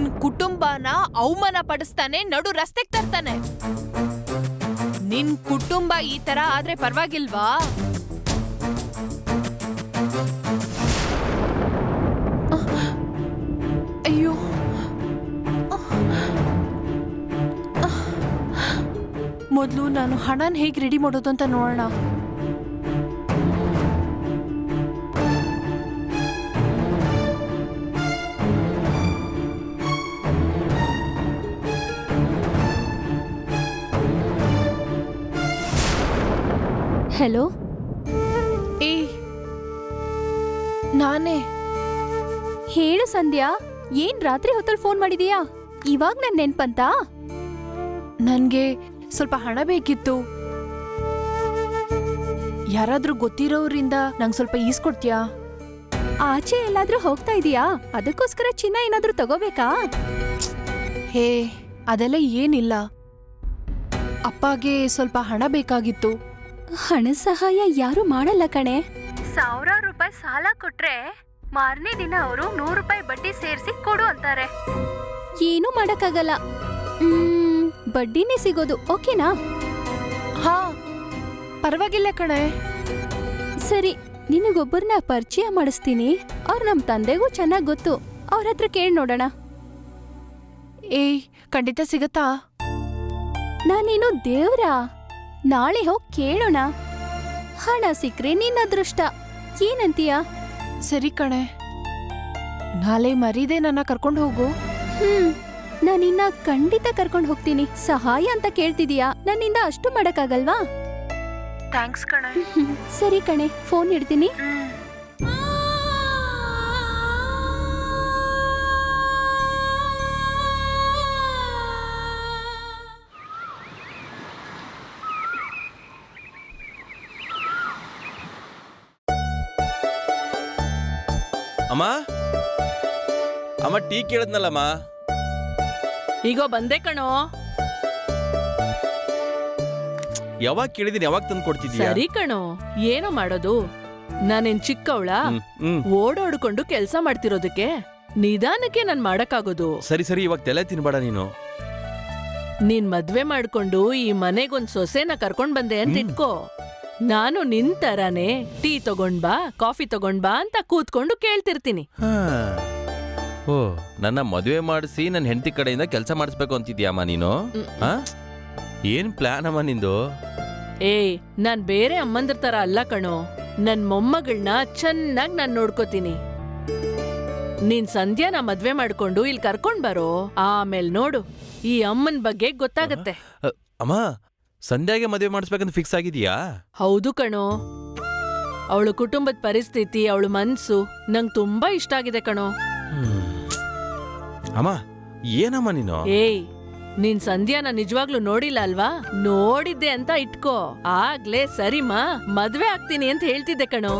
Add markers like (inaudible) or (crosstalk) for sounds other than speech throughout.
ನಿನ್ ಕುಟುಂಬನ ಅವಮಾನ ಪಡಿಸ್ತಾನೆ ನಡು ರಸ್ತೆಗ್ ತರ್ತಾನೆ. ನಿನ್ ಕುಟುಂಬ ಈ ತರ ಆದ್ರೆ ಪರವಾಗಿಲ್ವಾ? ಅಯ್ಯೋ. ಮೊದಲು ನಾನು ಹಣನ ಹೇಗೆ ರೆಡಿ ಮಾಡೋದು ಅಂತ ನೋಡೋಣ. ಹೆಲೋ ಏ ನಾನೇ. ಹೇಳು ಸಂಧ್ಯಾ ಏನ್ ರಾತ್ರಿ ಹೊತ್ತಲ್ಲಿ ಫೋನ್ ಮಾಡಿದೀಯಾ? ಇವಾಗ ನನ್ ನೆನ್ಪಂತ? ನನ್ಗೆ ಸ್ವಲ್ಪ ಹಣ ಬೇಕಿತ್ತು. ಯಾರಾದ್ರೂ ಗೊತ್ತಿರೋರಿಂದ ನಂಗೆ ಸ್ವಲ್ಪ ಈಸ್ಕೊಡ್ತೀಯಾ? ಆಚೆ ಎಲ್ಲಾದ್ರೂ ಹೋಗ್ತಾ ಇದೀಯಾ? ಅದಕ್ಕೋಸ್ಕರ ಚಿನ್ನ ಏನಾದ್ರೂ ತಗೋಬೇಕಾ? ಹೇ ಅದೆಲ್ಲ ಏನಿಲ್ಲ. ಅಪ್ಪಗೆ ಸ್ವಲ್ಪ ಹಣ ಬೇಕಾಗಿತ್ತು. ಹಣ ಸಹಾಯ ಯಾರು ಮಾಡಲ್ಲ ಕಣೆ. ಸಾವಿರಾರು ರೂಪಾಯಿ ಸಾಲ ಕೊಟ್ರೆ ಮಾರನೇ ದಿನ ಅವರು ನೂರು ರೂಪಾಯಿ ಬಡ್ಡಿ ಸೇರಿಸಿ ಕೊಡು ಅಂತಾರೆ. ಏನೂ ಮಾಡಕ್ಕಾಗಲ್ಲ. ಮ್, ಬಡ್ಡಿನೇ ಸಿಗೋದು ಓಕೆನಾ? ಹಾ ಪರವಾಗಿಲ್ಲ ಕಣೆ. ಸರಿ ನಿನಗೊಬ್ಬರನ್ನ ಪರಿಚಯ ಮಾಡಿಸ್ತೀನಿ. ಅವ್ರು ನಮ್ಮ ತಂದೆಗೂ ಚೆನ್ನಾಗಿ ಗೊತ್ತು. ಅವ್ರ ಹತ್ರ ಕೇಳಿ ನೋಡೋಣ. ಏಯ್ ಖಂಡಿತ ಸಿಗತ್ತಾ? ನಾನೇನು ದೇವ್ರಾ? ನಾಳೆ ಹೋಗ್ ಕೇಳೋಣ. ಹಣ ಸಿಕ್ರೆ ನಿನ್ನ ಅದೃಷ್ಟ. ಏನಂತೀಯ? ಸರಿ ಕಣೆ. ನಾಳೆ ಮರೀದೆ ನನ್ನ ಕರ್ಕೊಂಡು ಹೋಗು. ಹ್ಮ್ ನಾನಿನ್ನ ಖಂಡಿತ ಕರ್ಕೊಂಡು ಹೋಗ್ತೀನಿ. ಸಹಾಯ ಅಂತ ಕೇಳ್ತಿದೀಯಾ? ನನ್ನಿಂದ ಅಷ್ಟು ಮಾಡಕ್ಕಾಗಲ್ವಾ? ಥ್ಯಾಂಕ್ಸ್ ಕಣೆ. (laughs) ಸರಿ ಕಣೆ ಫೋನ್ ಇಡ್ತೀನಿ. ಅಮ್ಮ? ಅಮ್ಮ ಟೀ ಕೇಳಿದ್ನಲ್ಲಮ್ಮ? ಈಗ ಬಂದೆ ಕಣೋ. ಯಾವಾಗ ಕೇಳಿದೀನಿ ಯಾವಾಗ ತಂದು ಕೊಡ್ತಿದ್ಯಾ? ಸರಿ ಕಣೋ ಏನು ಮಾಡೋದು. ನಾನೇನ್ ಚಿಕ್ಕವಳ? ಹ್ಮ್, ಓಡಾಡ್ಕೊಂಡು ಕೆಲ್ಸ ಮಾಡ್ತಿರೋದಕ್ಕೆ ನಿಧಾನಕ್ಕೆ ನಾನು ಮಾಡಕ್ಕಾಗೋದು. ಸರಿ ಸರಿ ಇವಾಗ ತಲೆ ತಿನ್ಬೇಡ ನೀನು. ನೀನ್ ಮದ್ವೆ ಮಾಡ್ಕೊಂಡು ಈ ಮನೆಗೊಂದ್ ಸೊಸೆನ ಕರ್ಕೊಂಡ್ ಬಂದೆ ಅಂತ. ಇಟ್ಕೋ. ನಾನು ನಿನ್ ತರಾನೇ ಟೀ ತಗೊಂಡ್ ಬಾ ಕಾಫಿ ತಗೊಂಡ್ ಬಾ ಅಂತ ಕೂತ್ಕೊಂಡು ಕೇಳ್ತಿರ್ತೀನಿ. ಹಾ. ಓ ನನ್ನ ಮದುವೆ ಮಾಡಿಸಿ ನನ್ನ ಹೆಂಡತಿ ಕಡೆಯಿಂದ ಕೆಲಸ ಮಾಡಿಸ್ಬೇಕು ಅಂತಿದ್ಯಾಮ್ಮ ನೀನು. ಹಾ? ಏನ್ ಪ್ಲಾನ್ ಅಮ್ಮ ನಿಂದು? ಏಯ್ ನಾನ್ ಬೇರೆ ಅಮ್ಮಂದ್ರ ತರ ಅಲ್ಲ ಕಣೋ. ನನ್ ಮೊಮ್ಮಗಳನ್ನ ಚೆನ್ನಾಗ್ ನಾನ್ ನೋಡ್ಕೋತೀನಿ. ನೀನ್ ಸಂಧ್ಯಾನ ಮದ್ವೆ ಮಾಡ್ಕೊಂಡು ಇಲ್ಲಿ ಕರ್ಕೊಂಡ್ ಬರೋ. ಆಮೇಲೆ ನೋಡು ಈ ಅಮ್ಮನ್ ಬಗ್ಗೆ ಗೊತ್ತಾಗತ್ತೆ. ಅ, ಅಮ್ಮ ಸಂಧ್ಯಾಗೆ ಮದುವೆ ಮಾಡಿಸ್ಬೇಕಂತ ಫಿಕ್ಸ್ ಆಗಿದ್ಯಾ? ಹೌದು ಕಣೋ. ಅವಳು ಕುಟುಂಬದ ಪರಿಸ್ಥಿತಿ ಅವಳ ಮನ್ಸು ನಂಗ್ ತುಂಬಾ ಇಷ್ಟ ಆಗಿದೆ ಕಣೋ. ಅಮ್ಮ ಏನಮ್ಮ ನೀನು? ಏಯ್ ನೀನ್ ಸಂಧ್ಯಾನ ನಿಜವಾಗ್ಲೂ ನೋಡಿಲ್ಲ ಅಲ್ವಾ? ನೋಡಿದ್ದೆ ಅಂತ ಇಟ್ಕೋ. ಆಗ್ಲೇ ಸರಿಮಾ ಮದ್ವೆ ಆಗ್ತೀನಿ ಅಂತ ಹೇಳ್ತಿದ್ದೆ ಕಣೋ.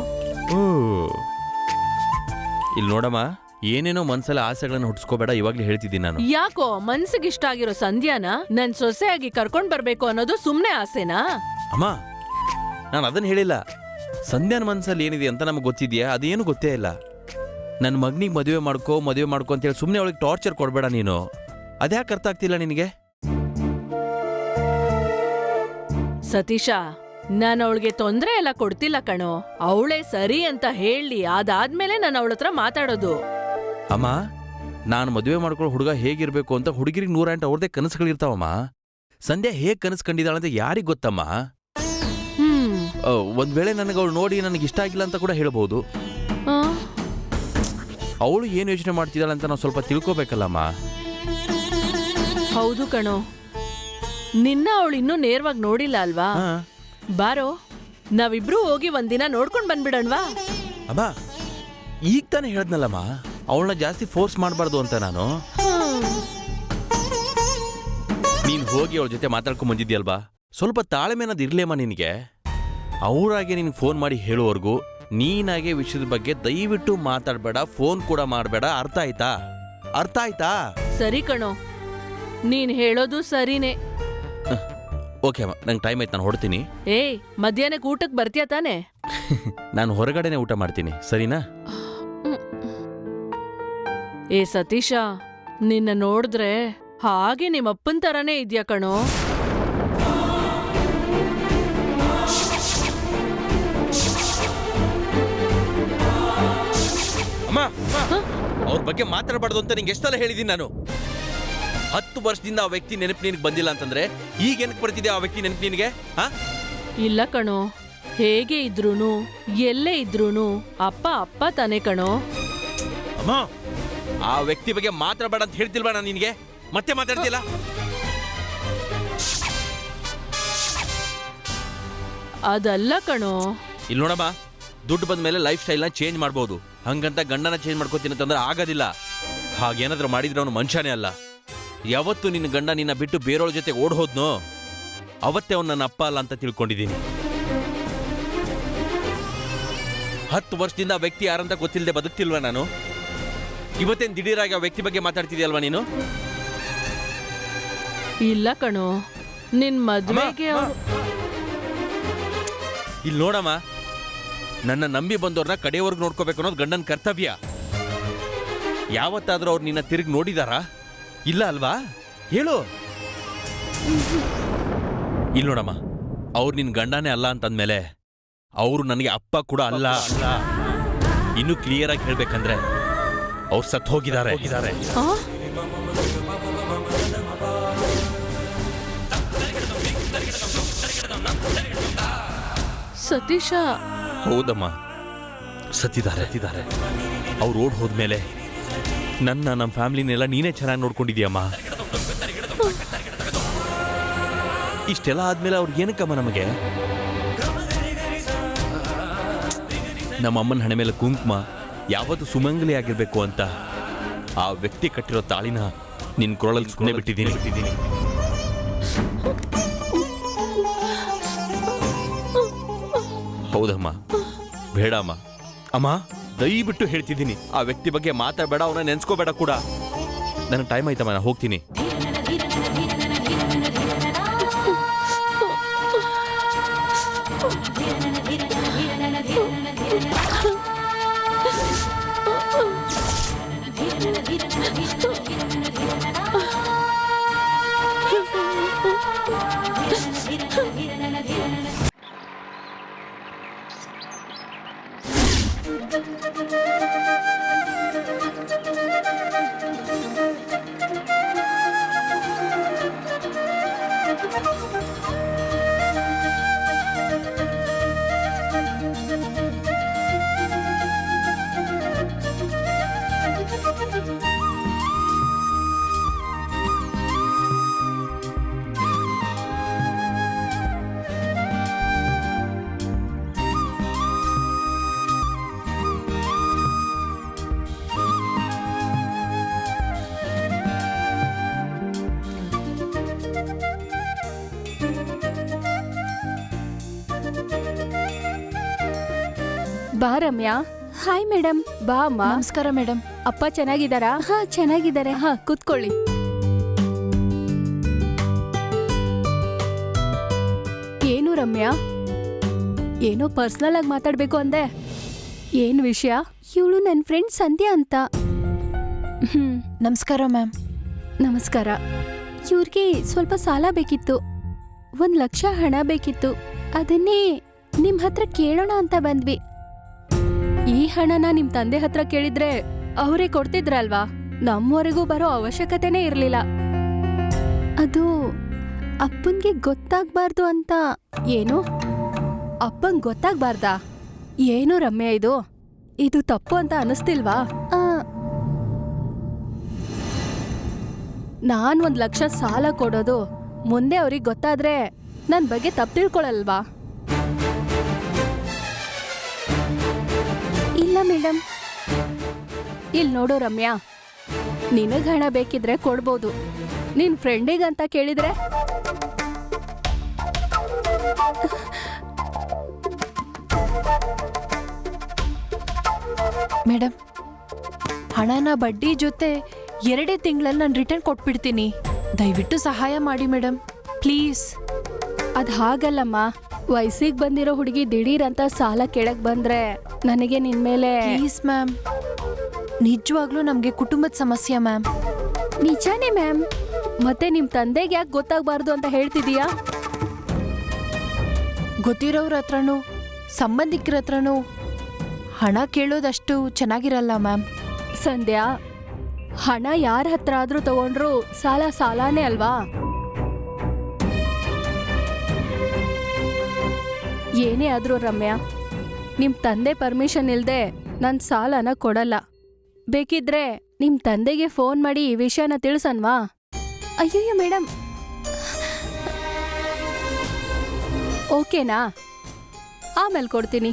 ಇಲ್ಲಿ ನೋಡಮ್ಮ ಏನೇನೋ ಮನ್ಸಲ್ಲಿ ಆಸೆಗಳನ್ನ ಹುಟ್ಸ್ಕೋಬೇಡ ಇವಾಗ್ಲೇ ಹೇಳ್ತಿದ್ದೀನಿ ನಾನು. ಯಾಕೋ ಮನ್ಸಿಗೆ ಇಷ್ಟ ಆಗಿರೋ ಸಂಧ್ಯಾನ ನನ್ ಸೊಸೆಯಾಗಿ ಕರ್ಕೊಂಡ್ ಬರ್ಬೇಕು ಅನ್ನೋದು ಸುಮ್ನೆ ಆಸೆನಾ? ಅಮ್ಮ ನಾನು ಅದನ್ನ ಹೇಳಿಲ್ಲ. ಸಂಧ್ಯಾನ ಮನ್ಸಲ್ಲಿ ಏನಿದೆ ಅಂತ ನಮಗೆ ಗೊತ್ತಿದ್ಯಾ? ಅದೇನು ಗೊತ್ತೇ ಇಲ್ಲ. ನನ್ನ ಮಗನಿಗೆ ಮದುವೆ ಮಾಡ್ಕೋ ಮದುವೆ ಮಾಡ್ಕೋ ಅಂತೇಳಿ ಸುಮ್ಮನೆ ಅವಳಿಗೆ ಟಾರ್ಚರ್ ಕೊಡಬೇಡ ನೀನು. ಅದ್ಯಾಕೆ ಅರ್ಥ ಆಗ್ತಿಲ್ಲ ನಿನಗೆ? ಸತೀಶ ನಾನು ಅವಳಿಗೆ ತೊಂದರೆ ಎಲ್ಲ ಕೊಡ್ತಿಲ್ಲ ಕಣೋ. ಅವಳೇ ಸರಿ ಅಂತ ಹೇಳಿ ಅದಾದ್ಮೇಲೆ ನಾನು ಅವಳ ಹತ್ರ ಮಾತಾಡೋದು. ಅಮ್ಮ ನಾನು ಮದುವೆ ಮಾಡ್ಕೊಳ್ಳೋ ಹುಡುಗ ಹೇಗಿರ್ಬೇಕು ಅಂತ ಹುಡುಗಿರಿಗೆ ನೂರ ಎಂಟು ಅವ್ರದೇ ಕನಸುಗಳಿರ್ತಾವಮ್ಮ. ಸಂಧ್ಯಾ ಹೇಗೆ ಕನಸು ಕಂಡಿದ್ದಾಳೆ ಅಂತ ಯಾರಿಗೆ ಗೊತ್ತಮ್ಮ? ಹ್ಮ್. ಆ, ಒಂದ್ ವೇಳೆ ನನಗೆ ಅವಳು ನೋಡಿ ನನಗೆ ಇಷ್ಟ ಆಗಿಲ್ಲ ಅಂತ ಕೂಡ ಹೇಳ್ಬೋದು. ಆ, ಅವಳು ಏನು ಯೋಚನೆ ಮಾಡ್ತಿದ್ದಾಳೆ ಅಂತ ನಾವು ಸ್ವಲ್ಪ ತಿಳ್ಕೊಬೇಕಲ್ಲಮ್ಮ. ಹೌದು ಕಣೋ. ನಿನ್ನ ಅವಳು ಇನ್ನೂ ನೇರವಾಗಿ ನೋಡಿಲ್ಲ ಅಲ್ವಾ? ಹಾ. ಬಾರೋ ನಾವಿಬ್ರು ಹೋಗಿ ಒಂದಿನ ನೋಡ್ಕೊಂಡ್ ಬಂದ್ಬಿಡಣ್ವಾ? ಅಮ್ಮ ಈಗ ತಾನೇ ಹೇಳ್ದ್ನಲ್ಲಮ್ಮ. ಅವಳನ್ನ ಜಾಸ್ತಿ ಫೋರ್ಸ್ ಮಾಡಬಾರ್ದು ಅಂತ ನಾನು? ನೀನು ಹೋಗಿ ಅವಳ ಜೊತೆ ಮಾತಾಡ್ಕೊಂಡ್ ಬಂದಿದ್ಯಲ್ವಾ? ಸ್ವಲ್ಪ ತಾಳ್ಮೆ ಅನ್ನೋದು ಇರ್ಲೇಮ್ಮ ನಿನಗೆ. ಅವರಾಗೆ ನಿನ್ಗೆ ಫೋನ್ ಮಾಡಿ ಹೇಳುವವರೆಗೂ ನೀನಾಗೆ ವಿಷಯದ ಬಗ್ಗೆ ದಯವಿಟ್ಟು ಮಾತಾಡಬೇಡ ಫೋನ್ ಕೂಡ ಮಾಡಬೇಡ. ಅರ್ಥ ಆಯ್ತಾ? ಅರ್ಥ ಆಯ್ತಾ? ಸರಿ ಕಣೋ. ನೀನ್ ಹೇಳೋದು ಸರಿನೇ. ಓಕೆ ಅಮ್ಮ. ನಂಗೆ ಟೈಮ್ ಆಯ್ತು ನಾನು ಹೊಡ್ತೀನಿ ಏಯ್ ಮಧ್ಯಾಹ್ನಕ್ಕೆ ಊಟಕ್ಕೆ ಬರ್ತೀಯ ತಾನೆ? (laughs) ನಾನು ಹೊರಗಡೆನೆ ಊಟ ಮಾಡ್ತೀನಿ. ಸರಿನಾ? ಏ ಸತೀಶ ನಿನ್ನ ನೋಡಿದ್ರೆ ಹಾಗೆ ನಿಮ್ಮಪ್ಪನ ತರಾನೇ ಇದೆಯಾ ಕಣೋ. ಅಮ್ಮ ಅವ್ರ ಬಗ್ಗೆ ಮಾತಾಡಬಾರ್ದು ಅಂತ ನಿಂಗೆ ಎಷ್ಟೆಲ್ಲ ಹೇಳಿದೀನಿ ನಾನು. ಹತ್ತು ವರ್ಷದಿಂದ ಆ ವ್ಯಕ್ತಿ ನೆನಪು ನಿನಗೆ ಬಂದಿಲ್ಲ ಅಂತಂದ್ರೆ ಈಗ ಏನಕ್ಕೆ ಬರ್ತಿದೆ ಆ ವ್ಯಕ್ತಿ ನೆನಪು ನಿನಗೆ ಹಾ? ಇಲ್ಲ ಕಣೋ ಹೇಗೆ ಇದ್ರೂನು ಎಲ್ಲೇ ಇದ್ರೂನು ಅಪ್ಪ ಅಪ್ಪ ತಾನೇ ಕಣೋ. ಅಮ್ಮ ಆ ವ್ಯಕ್ತಿ ಬಗ್ಗೆ ಮಾತಾಡಬೇಡ ಅಂತ ಹೇಳ್ತಿಲ್ವಾ ನಾನು ನಿನಗೆ? ಮತ್ತೆ ಮಾತಾಡ್ತಿಲ್ಲ? ಅದಲ್ಲ ಕಣೋ. ಇಲ್ಲಿ ನೋಡಮ್ಮ ದುಡ್ಡು ಬಂದ ಮೇಲೆ ಲೈಫ್ ಸ್ಟೈಲ್ನ ಚೇಂಜ್ ಮಾಡ್ಬೋದು. ಹಂಗಂತ ಗಂಡನ ಚೇಂಜ್ ಮಾಡ್ಕೋತೀನಿ ಅಂತಂದ್ರೆ ಆಗೋದಿಲ್ಲ. ಹಾಗೇನಾದ್ರೂ ಮಾಡಿದ್ರೆ ಅವನು ಮನುಷ್ಯನೇ ಅಲ್ಲ. ಯಾವತ್ತು ನಿನ್ನ ಗಂಡ ನಿನ್ನ ಬಿಟ್ಟು ಬೇರೆಯವ್ರ ಜೊತೆ ಓಡ್ ಹೋದ್ನೋ ಅವತ್ತೇ ಅವ್ನು ನನ್ನ ಅಪ್ಪ ಅಲ್ಲ ಅಂತ ತಿಳ್ಕೊಂಡಿದ್ದೀನಿ. ಹತ್ತು ವರ್ಷದಿಂದ ಆ ವ್ಯಕ್ತಿ ಯಾರಂತ ಗೊತ್ತಿಲ್ಲದೆ ಬದುಕ್ತಿಲ್ವ ನಾನು? ಇವತ್ತೇನು ದಿಢೀರಾಗಿ ಆ ವ್ಯಕ್ತಿ ಬಗ್ಗೆ ಮಾತಾಡ್ತಿದ್ಯಲ್ವಾ ನೀನು? ಇಲ್ಲ ಕಣೋ ನಿನ್ ಮದ್ವೆಗೆ ಅವ್ರು ಇಲ್ಲಿ ನೋಡಮ್ಮ ನನ್ನ ನಂಬಿ ಬಂದವ್ರನ್ನ ಕಡೆಯವರೆಗೂ ನೋಡ್ಕೋಬೇಕು ಅನ್ನೋದು ಗಂಡನ ಕರ್ತವ್ಯ. ಯಾವತ್ತಾದ್ರೂ ಅವ್ರು ನಿನ್ನ ತಿರುಗಿ ನೋಡಿದಾರಾ? ಇಲ್ಲ ಅಲ್ವಾ? ಹೇಳು. ಇಲ್ಲಿ ನೋಡಮ್ಮ ಅವ್ರು ನಿನ್ನ ಗಂಡನೇ ಅಲ್ಲ ಅಂತಂದ್ಮೇಲೆ ಅವರು ನನಗೆ ಅಪ್ಪ ಕೂಡ ಅಲ್ಲ. ಅಲ್ಲ. ಇನ್ನು ಕ್ಲಿಯರ್ ಆಗಿ ಹೇಳ್ಬೇಕಂದ್ರೆ ಅವ್ರು ಸತ್ ಹೋಗಿದ್ದಾರೆ? ಸತೀಶ. ಹೌದಮ್ಮ. ಸತ್ತಿದ್ದಾರೆ. ಸತ್ತಿದ್ದಾರೆ. ಅವ್ರು ಓಡ್ ಹೋದ್ಮೇಲೆ ನನ್ನ ನಮ್ಮ ಫ್ಯಾಮಿಲಿನೆಲ್ಲ ನೀನೇ ಚೆನ್ನಾಗಿ ನೋಡ್ಕೊಂಡಿದ್ಯಮ್ಮ. ಇಷ್ಟೆಲ್ಲ ಆದ್ಮೇಲೆ ಅವ್ರಿಗೆ ಏನಕ್ಕಮ್ಮ ನಮಗೆ? ನಮ್ಮ ಅಮ್ಮನ ಹಣೆ ಮೇಲೆ ಕುಂಕುಮ ಯಾವತ್ತು ಸುಮಂಗಲಿ ಆಗಿರ್ಬೇಕು ಅಂತ ಆ ವ್ಯಕ್ತಿ ಕಟ್ಟಿರೋ ತಾಳಿನ ನಿನ್ ಕೊರಳಲ್ಲಿ ಸುಮ್ಮನೆ ಬಿಟ್ಟಿದ್ದೀನಿ. ಬಿಟ್ಟಿದ್ದೀನಿ ಹೌದಮ್ಮ. ಬೇಡಮ್ಮ. ಅಮ್ಮ, ದಯವಿಟ್ಟು ಹೇಳ್ತಿದ್ದೀನಿ. ಆ ವ್ಯಕ್ತಿ ಬಗ್ಗೆ ಮಾತಾಡಬೇಡ, ಅವನ ನೆನ್ಸ್ಕೋಬೇಡ ಕೂಡ. ನನಗೆ ಟೈಮ್ ಆಯ್ತಮ್ಮ ನಾನು ಹೋಗ್ತೀನಿ. ಬಾ ರಮ್ಯಾ. ಹಾಯ್ ಮೇಡಮ್ ಬಾ ಅಮ್ಮ. ನಮಸ್ಕಾರ ಮೇಡಮ್ ಅಪ್ಪ ಚೆನ್ನಾಗಿದ್ದಾರಾ? ಹಾ ಚೆನ್ನಾಗಿದ್ದಾರೆ. ಹಾ ಕೂತ್ಕೊಳ್ಳಿ. ಏನು ರಮ್ಯಾ? ಏನೋ ಪರ್ಸನಲ್ ಆಗಿ ಮಾತಾಡ್ಬೇಕು ಅಂದೆ. ಏನ್ ವಿಷಯ? ಇವಳು ನನ್ನ ಫ್ರೆಂಡ್ ಸಂಧ್ಯಾ ಅಂತ. ಹ್ಮ್. ನಮಸ್ಕಾರ ಮ್ಯಾಮ್. ನಮಸ್ಕಾರ. ಇವ್ರಿಗೆ ಸ್ವಲ್ಪ ಸಾಲ ಬೇಕಿತ್ತು. ಒಂದ್ ಲಕ್ಷ ಹಣ ಬೇಕಿತ್ತು. ಅದನ್ನೇ ನಿಮ್ ಹತ್ರ ಕೇಳೋಣ ಅಂತ ಬಂದ್ವಿ. ಹಣನ ನಿಮ್ ತಂದೆ ಹತ್ರ ಕೇಳಿದ್ರೆ ಅವರೇ ಕೊಡ್ತಿದ್ರಲ್ವಾ? ನಮ್ಮವರೆಗೂ ಬರೋ ಅವಶ್ಯಕತೆನೇ ಇರ್ಲಿಲ್ಲ. ಅದು ಅಪ್ಪನ್ಗೆ ಗೊತ್ತಾಗ್ಬಾರ್ದು ಅಂತ ಏನು? ಅಪ್ಪಂಗ್ ಗೊತ್ತಾಗ್ಬಾರ್ದಾ? ಏನು ರಮ್ಯ ಇದು? ಇದು ತಪ್ಪು ಅಂತ ಅನಿಸ್ತಿಲ್ವಾ? ನಾನು ಒಂದ್ ಲಕ್ಷ ಸಾಲ ಕೊಡೋದು ಮುಂದೆ ಅವ್ರಿಗೆ ಗೊತ್ತಾದ್ರೆ ನನ್ ಬಗ್ಗೆ ತಪ್ಪು ತಿಳ್ಕೊಳಲ್ವಾ? ಮೇಡಮ್ ಇಲ್ಲಿ ನೋಡು ರಮ್ಯಾ, ನಿನಗೆ ಹಣ ಬೇಕಿದ್ರೆ ಕೊಡ್ಬೋದು. ನಿನ್ ಫ್ರೆಂಡಿಗಂತ ಕೇಳಿದ್ರೆ? ಮೇಡಮ್ ಹಣನ ಬಡ್ಡಿ ಜೊತೆ ಎರಡೇ ತಿಂಗಳಲ್ಲಿ ನಾನು ರಿಟರ್ನ್ ಕೊಟ್ಬಿಡ್ತೀನಿ. ದಯವಿಟ್ಟು ಸಹಾಯ ಮಾಡಿ ಮೇಡಮ್ ಪ್ಲೀಸ್. ಅದು ಹಾಗಲ್ಲಮ್ಮ. ವಯಸ್ಸಿಗೆ ಬಂದಿರೋ ಹುಡುಗಿ ದಿಢೀರ್ ಅಂತ ಸಾಲ ಕೆಳಗ್ ಬಂದ್ರೆ ನನಗೆ ನಿನ್ ಮೇಲೆ ಪ್ಲೀಸ್ ಮ್ಯಾಮ್ ನಿಜವಾಗ್ಲೂ ನಮಗೆ ಕುಟುಂಬದ ಸಮಸ್ಯೆ ಮ್ಯಾಮ್ ನಿಜಾನೇ ಮ್ಯಾಮ್ ಮತ್ತೆ ನಿಮ್ ತಂದೆಗೆ ಯಾಕೆ ಗೊತ್ತಾಗ್ಬಾರ್ದು ಅಂತ ಹೇಳ್ತಿದೀಯಾ? ಗೊತ್ತಿರೋರ ಹತ್ರನೂ ಸಂಬಂಧಿಕರ ಹತ್ರನೂ ಹಣ ಕೇಳೋದಷ್ಟು ಚೆನ್ನಾಗಿರಲ್ಲ ಮ್ಯಾಮ್ ಸಂಧ್ಯಾ ಹಣ ಯಾರ ಹತ್ರ ಆದ್ರೂ ತಗೊಂಡ್ರು ಸಾಲ ಸಾಲಾನೇ ಅಲ್ವಾ? ಏನೇ ಆದರೂ ರಮ್ಯಾ ನಿಮ್ಮ ತಂದೆ ಪರ್ಮಿಷನ್ ಇಲ್ಲದೆ ನನ್ನ ಸಾಲನ ಕೊಡಲ್ಲ. ಬೇಕಿದ್ರೆ ನಿಮ್ಮ ತಂದೆಗೆ ಫೋನ್ ಮಾಡಿ ಈ ವಿಷಯನ ತಿಳಿಸನ್ವಾ ಅಯ್ಯಯ್ಯೋ ಮೇಡಮ್ ಓಕೆನಾ? ಆಮೇಲೆ ಕೊಡ್ತೀನಿ.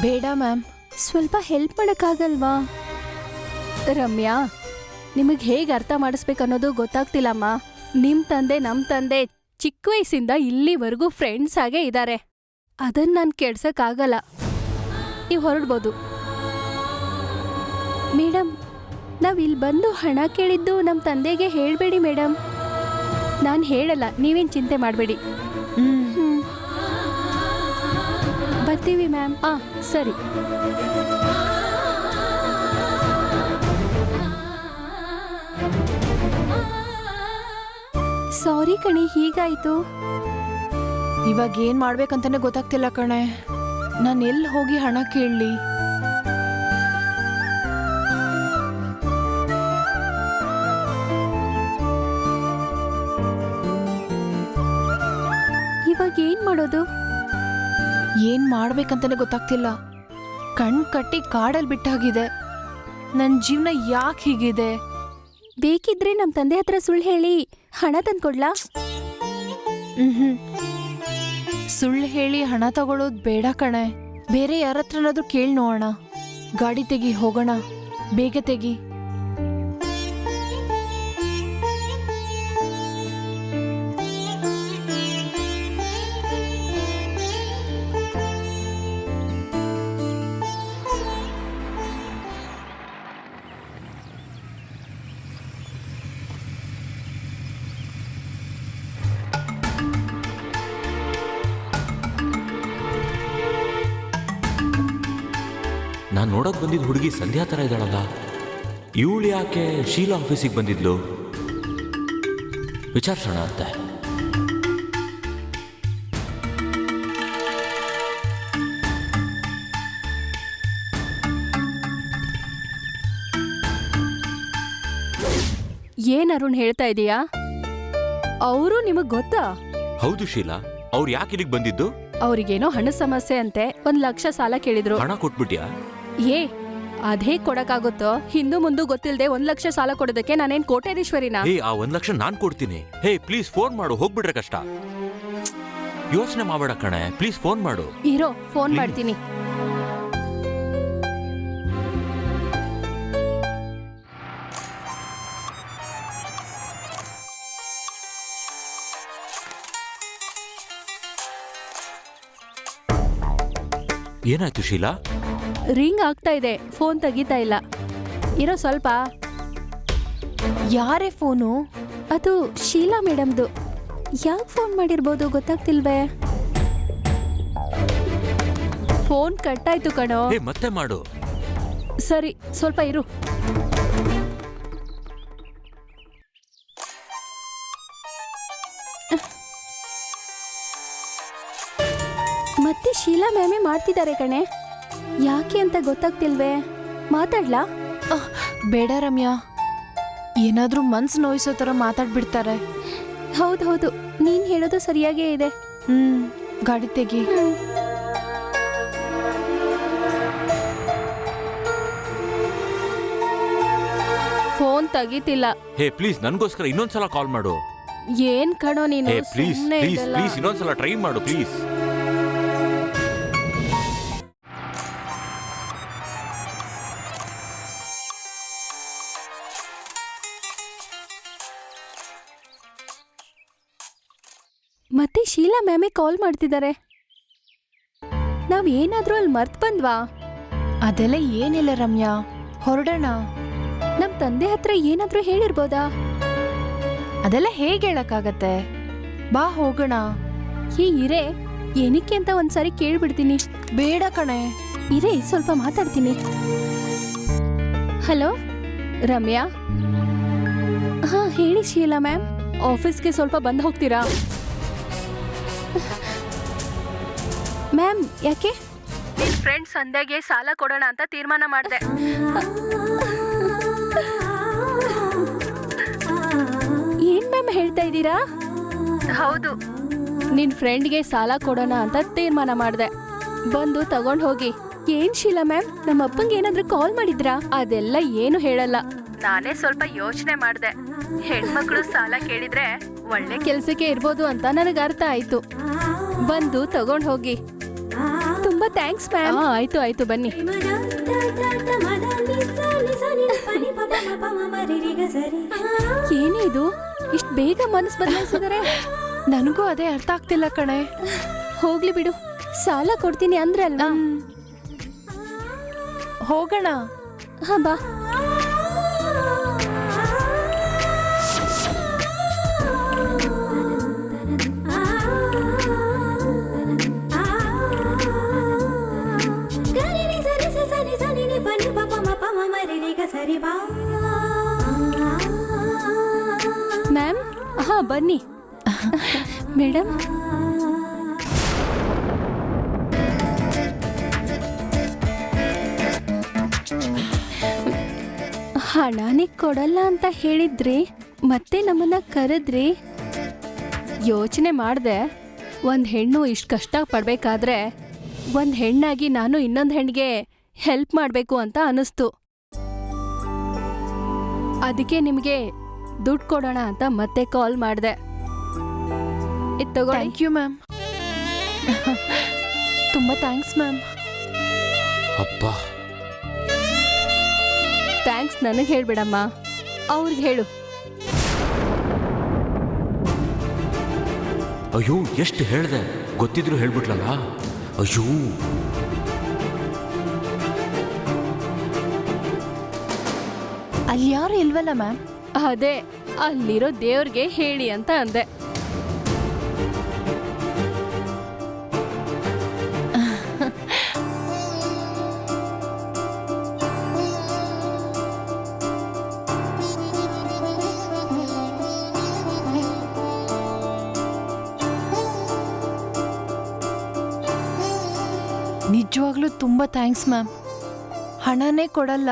ಬೇಡ ಮ್ಯಾಮ್. ಸ್ವಲ್ಪ ಹೆಲ್ಪ್ ಮಾಡೋಕ್ಕಾಗಲ್ವಾ? ರಮ್ಯಾ ನಿಮಗೆ ಹೇಗೆ ಅರ್ಥ ಮಾಡಿಸ್ಬೇಕನ್ನೋದು ಗೊತ್ತಾಗ್ತಿಲ್ಲಮ್ಮ. ನಿಮ್ಮ ತಂದೆ ನಮ್ಮ ತಂದೆ ಚಿಕ್ಕ ವಯಸ್ಸಿಂದ ಇಲ್ಲಿವರೆಗೂ ಫ್ರೆಂಡ್ಸ್ ಆಗೇ ಇದ್ದಾರೆ ಅದನ್ನ ನಾನು ಕೆಡ್ಸಕ್ಕಾಗಲ್ಲ ನೀವು ಹೊರಡ್ಬೋದು. ಮೇಡಮ್ ನಾವು ಇಲ್ಲಿ ಬಂದು ಹಣ ಕೇಳಿದ್ದು ನಮ್ಮ ತಂದೆಗೆ ಹೇಳಬೇಡಿ ಮೇಡಮ್ ನಾನು ಹೇಳಲ್ಲ ನೀವೇನು ಚಿಂತೆ ಮಾಡಬೇಡಿ. ಬರ್ತೀವಿ ಮ್ಯಾಮ್. ಆ ಸರಿ. ಸಾರಿ ಕಣೆ ಹೀಗಾಯ್ತು. ಇವಾಗ ಏನ್ ಮಾಡ್ಬೇಕಂತಾನೆ ಗೊತ್ತಾಗ್ತಿಲ್ಲ ಕಣೆ. ನಾನು ಎಲ್ಲಿ ಹೋಗಿ ಹಣ ಕೇಳಲಿ? ಇವಾಗ ಏನ್ ಮಾಡೋದು? ಏನ್ ಮಾಡ್ಬೇಕಂತಾನೆ ಗೊತ್ತಾಗ್ತಿಲ್ಲ. ಕಣ್ ಕಟ್ಟಿ ಕಾಡಲ್ಲಿ ಬಿಟ್ಟಾಗಿದೆ. ನನ್ನ ಜೀವನ ಯಾಕೆ ಹೀಗಿದೆ? ಬೇಕಿದ್ರೆ ನಮ್ಮ ತಂದೆ ಹತ್ರ ಸುಳ್ಳು ಹೇಳಿ. ಹಣ ತಂದ್ಕೊಡ್ಲಾ? ಹ್ಮ್ ಸುಳ್ಳು ಹೇಳಿ ಹಣ ತಗೊಳ್ಳೋದು ಬೇಡ ಕಣೆ. ಬೇರೆ ಯಾರತ್ರನಾದ್ರೂ ಕೇಳ್ ಕೇಳಿ ನೋಡೋಣ. ಗಾಡಿ ತೆಗಿ ಹೋಗೋಣ. ಬೇಗ ತೆಗಿ. ನಾನು ನೋಡಕ್ ಬಂದಿದ್ದ ಹುಡುಗಿ ಸಂಧ್ಯಾ ಥರ ಇದ್ದಾಳಲ್ಲ. ಇವಳು ಯಾಕೆ ಶೀಲಾ ಆಫೀಸಿಗೆ ಬಂದಿದ್ಲು? ವಿಚಾರಿಸೋಣ ಅಂತ. ಏನ್ ಅರುಣ್ ಹೇಳ್ತಾ ಇದೀಯಾ? ಅವರು ನಿಮಗ್ ಗೊತ್ತಾ? ಹೌದು ಶೀಲಾ ಅವ್ರು ಯಾಕೆ ಇಲ್ಲಿಗೆ ಬಂದಿದ್ದು? ಅವ್ರಿಗೇನೋ ಹಣ ಸಮಸ್ಯೆ ಅಂತೆ ಒಂದ್ ಲಕ್ಷ ಸಾಲ ಕೇಳಿದ್ರು. ಹಣ ಕೊಟ್ಬಿಟ್ಯಾ? ಏ ಅದೇ ಕೊಡಕ್ಕಾಗುತ್ತೋ? ಹಿಂದು ಮುಂದೆ ಗೊತ್ತಿಲ್ಲದೆ ಒಂದ್ ಲಕ್ಷ ಸಾಲ ಕೊಡೋದಕ್ಕೆ ನಾನೇನ್ ಕೋಟ್ಯಾಧೀಶ್ವರಿನ? ಹೇ ಆ ಒಂದ್ ಲಕ್ಷ ನಾನ್ ಕೊಡ್ತೀನಿ. ಹೇ ಪ್ಲೀಸ್ ಫೋನ್ ಮಾಡು ಹೋಗ್ಬಿಡ್ರೆ ಕಷ್ಟ. ಯೋಚನೆ ಮಾಡಬೇಡ ಕಣೆ ಪ್ಲೀಸ್ ಫೋನ್ ಮಾಡು. ಇರೋ ಫೋನ್ Please. ಮಾಡ್ತೀನಿ. ಏನಾಯ್ತು ಶೀಲಾ? ರಿಂಗ್ ಆಗ್ತಾ ಇದೆ. ಫೋನ್ ತೆಗಿತಾ ಇಲ್ಲ. ಇರೋ ಸ್ವಲ್ಪ. ಯಾರೇ ಫೋನು? ಅದು ಶೀಲಾ ಮೇಡಮ್ದು. ಯಾಕೆ ಫೋನ್ ಮಾಡಿರ್ಬೋದು ಗೊತ್ತಾಗ್ತಿಲ್ವೇ? ಫೋನ್ ಕಟ್ಟಾಯ್ತು ಕಣೋ. ಏ ಮತ್ತೆ ಮಾಡು. ಸರಿ ಸ್ವಲ್ಪ ಇರು. ಮತ್ತೆ ಶೀಲಾ ಮ್ಯಾಮೇ ಮಾಡ್ತಿದ್ದಾರೆ ಕಣೆ. ಯಾಕೆ ಅಂತ ಗೊತ್ತಾಗ್ತಿಲ್ವೇ? ಮಾತಾಡ್ಲಾ? ಅಹ್, ಬೇಡ ರಮ್ಯಾ. ಏನಾದ್ರೂ ಮನ್ಸು ನೋಯಿಸೋ ಥರ ಮಾತಾಡ್ಬಿಡ್ತಾರೆ. ಹೌದು ನೀನ್ ಹೇಳೋದು ಸರಿಯಾಗೇ ಇದೆ. ಹ್ಮ್ ಗಾಡಿ ತೆಗಿ. ಫೋನ್ ತೆಗಿತಿಲ್ಲ. ಹೇ ಪ್ಲೀಸ್ ನನ್ಗೋಸ್ಕರ ಇನ್ನೊಂದ್ಸಲ ಕಾಲ್ ಮಾಡು. ಏನ್ ಕಣೋ ನೀನು? ಹೇ ಪ್ಲೀಸ್ ಸುಮ್ನೆ ಪ್ಲೀಸ್ ಇದೆಲ್ಲ. ಪ್ಲೀಸ್ ಇನ್ನೊಂದ್ಸಲ ಟ್ರೈ ಮಾಡು ಪ್ಲೀಸ್. ಮ್ಯಾಮೇ ಕಾಲ್ ಮಾಡ್ತಿದ್ದಾರೆ. ನಾವ್ ಏನಾದ್ರೂ ಅಲ್ಲಿ ಮರ್ತ್ ಬಂದ್ವಾ? ಅದೆಲ್ಲ ಏನಿಲ್ಲ ರಮ್ಯಾ. ಹೊರಡೋಣ. ನಮ್ ತಂದೆ ಹತ್ರ ಏನಾದ್ರೂ ಹೇಳಿರ್ಬೋದಾ? ಅದೆಲ್ಲ ಹೇಗೆ ಹೇಳಕ್ಕಾಗತ್ತೆ? ಬಾ ಹೋಗೋಣ. ಏ ಇರೇ ಏನಕ್ಕೆ ಅಂತ ಒಂದ್ಸರಿ ಕೇಳ್ಬಿಡ್ತೀನಿ. ಬೇಡ ಕಣೆ. ಇರೇ ಸ್ವಲ್ಪ ಮಾತಾಡ್ತೀನಿ. ಹಲೋ ರಮ್ಯಾ? ಹಾ ಹೇಳಿ ಶೀಲಾ ಮ್ಯಾಮ್. ಆಫೀಸ್ಗೆ ಸ್ವಲ್ಪ ಬಂದು ಹೋಗ್ತೀರಾ? ಮ್ಯಾಮ್ ಯಾಕೆ? ನಿನ್ ಫ್ರೆಂಡ್ ಸಂಧ್ಯಾಗೆ ಸಾಲ ಕೊಡೋಣ ಅಂತ ತೀರ್ಮಾನ ಮಾಡಿದೆ. ಏನ್ ಮ್ಯಾಮ್ ಹೇಳ್ತಾ ಇದ್ದೀರಾ? ಹೌದು. ನಿನ್ ಫ್ರೆಂಡ್ಗೆ ಸಾಲ ಕೊಡೋಣ ಅಂತ ತೀರ್ಮಾನ ಮಾಡಿದೆ. ಬಂದು ತಗೊಂಡ್ ಹೋಗಿ. ಏನ್ ಶೀಲಾ ಮ್ಯಾಮ್ ನಮ್ಮ ಅಪ್ಪಂಗೆ ಏನಾದ್ರೂ ಕಾಲ್ ಮಾಡಿದ್ರಾ? ಅದೆಲ್ಲ ಏನು ಹೇಳಲ್ಲ. ನಾನೇ ಸ್ವಲ್ಪ ಯೋಚನೆ ಮಾಡಿದೆ. ಹೆಣ್ಮಕ್ಳು ಸಾಲ ಕೇಳಿದ್ರೆ ಒಳ್ಳೆ ಕೆಲ್ಸಕ್ಕೆ ಇರ್ಬೋದು ಅಂತ ನನಗೆ ಅರ್ಥ ಆಯ್ತು. ಬಂದು ತಗೊಂಡ್ ಹೋಗಿ. ತುಂಬಾ ಥ್ಯಾಂಕ್ಸ್ ಮ್ಯಾಮ್ ಆಯ್ತು ಆಯ್ತು ಬನ್ನಿ. ಏನೇ ಇದು? ಇಷ್ಟು ಬೇಗ ಮನಸ್ಸು ಬದಲಾಯಿಸಿದರೆ? ನನಗೂ ಅದೇ ಅರ್ಥ ಆಗ್ತಿಲ್ಲ ಕಣೆ. ಹೋಗ್ಲಿ ಬಿಡು. ಸಾಲ ಕೊಡ್ತೀನಿ ಅಂದ್ರೆ ಅಲ್ವಾ ಹೋಗೋಣ. ಹಾ ಬಾ. ಬನ್ನಿ. ಮೇಡಮ್. ಹಣನೇ ಕೊಡಲ್ಲ ಅಂತ ಹೇಳಿದ್ರಿ, ಮತ್ತೆ ನಮ್ಮನ್ನ ಕರೆದ್ರಿ? ಯೋಚನೆ ಮಾಡ್ದೆ, ಒಂದ್ ಹೆಣ್ಣು ಇಷ್ಟು ಕಷ್ಟ ಪಡ್ಬೇಕಾದ್ರೆ, ಒಂದ್ ಹೆಣ್ಣಾಗಿ ನಾನು ಇನ್ನೊಂದ್ ಹೆಣ್ಣಿಗೆ ಹೆಲ್ಪ್ ಮಾಡ್ಬೇಕು ಅಂತ ಅನಿಸ್ತು. ಅದಕ್ಕೆ ನಿಮ್ಗೆ ದುಡ್ಡು ಕೊಡೋಣ ಅಂತ ಮತ್ತೆ ಕಾಲ್ ಮಾಡ್ದೆ. ಇದ್ ಥ್ಯಾಂಕ್ ಯು ಮ್ಯಾಮ್ ತುಂಬ ಥ್ಯಾಂಕ್ಸ್ ಮ್ಯಾಮ್ ಅಪ್ಪ. ಥ್ಯಾಂಕ್ಸ್ ನನಗೆ ಹೇಳ್ಬಿಡಮ್ಮ. ಅವ್ರಿಗೆ ಹೇಳು. ಅಯ್ಯೋ ಎಷ್ಟು ಹೇಳ್ದೆ? ಗೊತ್ತಿದ್ರು ಹೇಳ್ಬಿಟ್ಲಲ್ಲ? ಅಯ್ಯೋ. ಅಲ್ಲಿ ಯಾರು ಇಲ್ವಲ್ಲ ಮ್ಯಾಮ್ ಅದೇ ಅಲ್ಲಿರೋ ದೇವ್ರಿಗೆ ಹೇಳಿ ಅಂತ ಅಂದೆ. ನಿಜವಾಗ್ಲೂ ತುಂಬ ಥ್ಯಾಂಕ್ಸ್ ಮ್ಯಾಮ್. ಹಣನೇ ಕೊಡಲ್ಲ,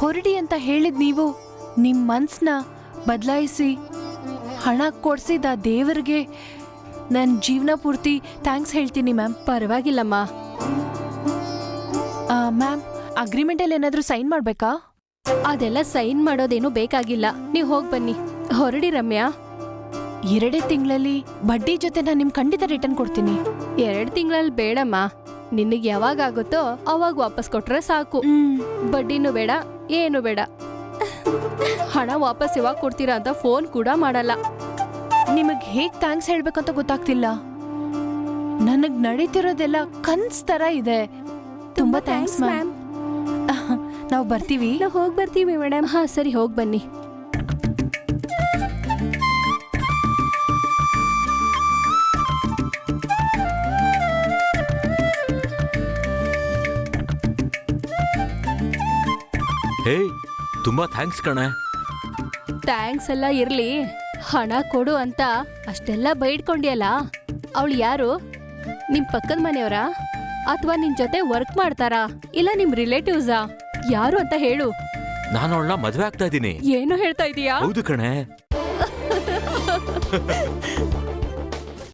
ಹೊರಡಿ ಅಂತ ಹೇಳಿದ್ ನೀವು. ನಿಮ್ಮ ಮನ್ಸನ್ನ ಬದಲಾಯಿಸಿ ಹಣ ಕೊಡಿಸಿದ ದೇವರಿಗೆ ನನ್ನ ಜೀವನ ಪೂರ್ತಿ ಥ್ಯಾಂಕ್ಸ್ ಹೇಳ್ತೀನಿ ಮ್ಯಾಮ್. ಪರವಾಗಿಲ್ಲಮ್ಮ. ಮ್ಯಾಮ್ ಅಗ್ರಿಮೆಂಟಲ್ಲಿ ಏನಾದರೂ ಸೈನ್ ಮಾಡಬೇಕಾ? ಅದೆಲ್ಲ ಸೈನ್ ಮಾಡೋದೇನು ಬೇಕಾಗಿಲ್ಲ. ನೀವು ಹೋಗಿ ಬನ್ನಿ. ಹೊರಡಿ ರಮ್ಯಾ. ಎರಡೇ ತಿಂಗಳಲ್ಲಿ ಬಡ್ಡಿ ಜೊತೆ ನಾನು ನಿಮ್ಗೆ ಖಂಡಿತ ರಿಟರ್ನ್ ಕೊಡ್ತೀನಿ. ಎರಡು ತಿಂಗಳಲ್ಲಿ ಬೇಡಮ್ಮ. ನಿನಗೆ ಯಾವಾಗ ಆಗುತ್ತೋ ಅವಾಗ ವಾಪಸ್ ಕೊಟ್ರೆ ಸಾಕು. ಬಡ್ಡಿನೂ ಬೇಡ ಏನು ಬೇಡ. ಹಣ ವಾಪಸ್ ಯಾವಾಗ ಕೊಡ್ತೀರಾ ಅಂತ ಫೋನ್ ಕೂಡ ಮಾಡಲ್ಲ. ನಿಮಗೆ ಹೇಗ್ ಥ್ಯಾಂಕ್ಸ್ ಹೇಳ್ಬೇಕಂತ ಗೊತ್ತಾಗ್ತಿಲ್ಲ. ನನಗ್ ನಡೀತಿರೋದೆಲ್ಲ ಕನ್ಸ್ ತರ ಇದೆ. ತುಂಬಾ ಥ್ಯಾಂಕ್ಸ್ ಮ್ಯಾಮ್ ನಾವು ಬರ್ತೀವಿ? ನಾವು ಹೋಗಿ ಬರ್ತೀವಿ ಮೇಡಮ್ ಹಾ ಸರಿ ಹೋಗಿ ಬನ್ನಿ. ಹೇ ತುಂಬಾ ಥ್ಯಾಂಕ್ಸ್ ಕಣೆ. ಥ್ಯಾಂಕ್ಸ್ ಎಲ್ಲ ಇರ್ಲಿ. ಹಣ ಕೊಡು ಅಂತ ಅಷ್ಟೆಲ್ಲ ಬೈಡ್ಕೊಂಡಿಯಲ್ಲ. ಅವಳು ಯಾರು? ನಿಮ್ ಪಕ್ಕದ ಮನೆಯವರಾ? ಅಥವಾ ನಿನ್ ಜೊತೆ ವರ್ಕ್ ಮಾಡ್ತಾರಾ? ಇಲ್ಲ ನಿಮ್ ರಿಲೇಟಿವ್ಸಾ ಯಾರು ಅಂತ ಹೇಳು. ನಾನು ಅವಳನ್ನ ಮದುವೆ ಆಗ್ತಾ ಇದ್ದೀನಿ. ಏನು ಹೇಳ್ತಾ ಇದೀಯಾ? ಹೌದು ಕಣೆ. (laughs)